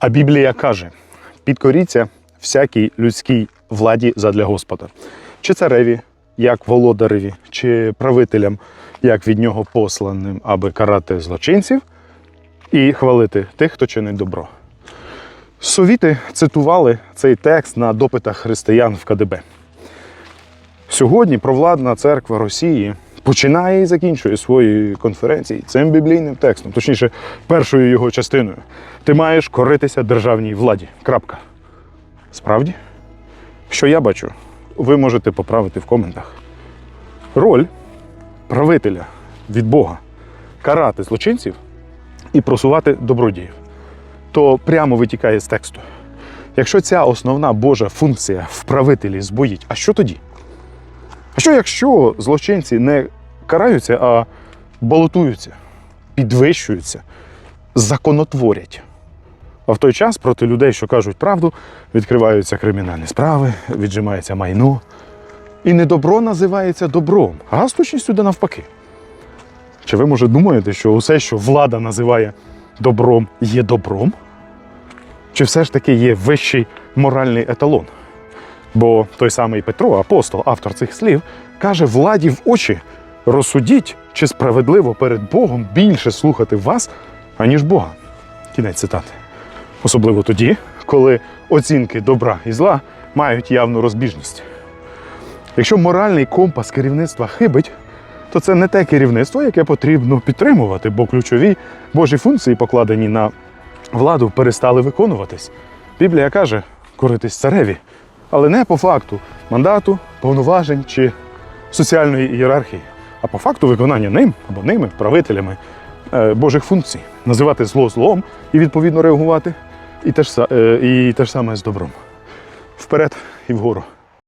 А Біблія каже: підкоріться всякій людській владі задля Господа, чи цареві, як володареві, чи правителям, як від нього посланим, аби карати злочинців і хвалити тих, хто чинить добро. Совіти цитували цей текст на допитах християн в КДБ. Сьогодні провладна церква Росії починає і закінчує свої конференції цим біблійним текстом, точніше, першою його частиною. Ти маєш коритися державній владі. Крапка. Справді? Що я бачу, ви можете поправити в коментах. Роль правителя від Бога карати злочинців і просувати добродіїв. То прямо витікає з тексту. Якщо ця основна Божа функція в правителі збоїть, а що тоді? А що якщо злочинці не караються, а балотуються, підвищуються, законотворять? А в той час проти людей, що кажуть правду, відкриваються кримінальні справи, віджимається майно. І не добро називається добром, а з точністю де навпаки. Чи ви, може, думаєте, що усе, що влада називає добром, є добром? Чи все ж таки є вищий моральний еталон? Бо той самий Петро, апостол, автор цих слів, каже владі в очі: розсудіть, чи справедливо перед Богом більше слухати вас, аніж Бога. Кінець цитати. Особливо тоді, коли оцінки добра і зла мають явну розбіжність. Якщо моральний компас керівництва хибить, то це не те керівництво, яке потрібно підтримувати, бо ключові Божі функції, покладені на владу, перестали виконуватись. Біблія каже коритись цареві, але не по факту мандату, повноважень чи соціальної ієрархії, а по факту виконання ним або ними, правителями е, Божих функцій, називати зло злом і відповідно реагувати, і те ж, е, і те ж саме з добром. Вперед і вгору.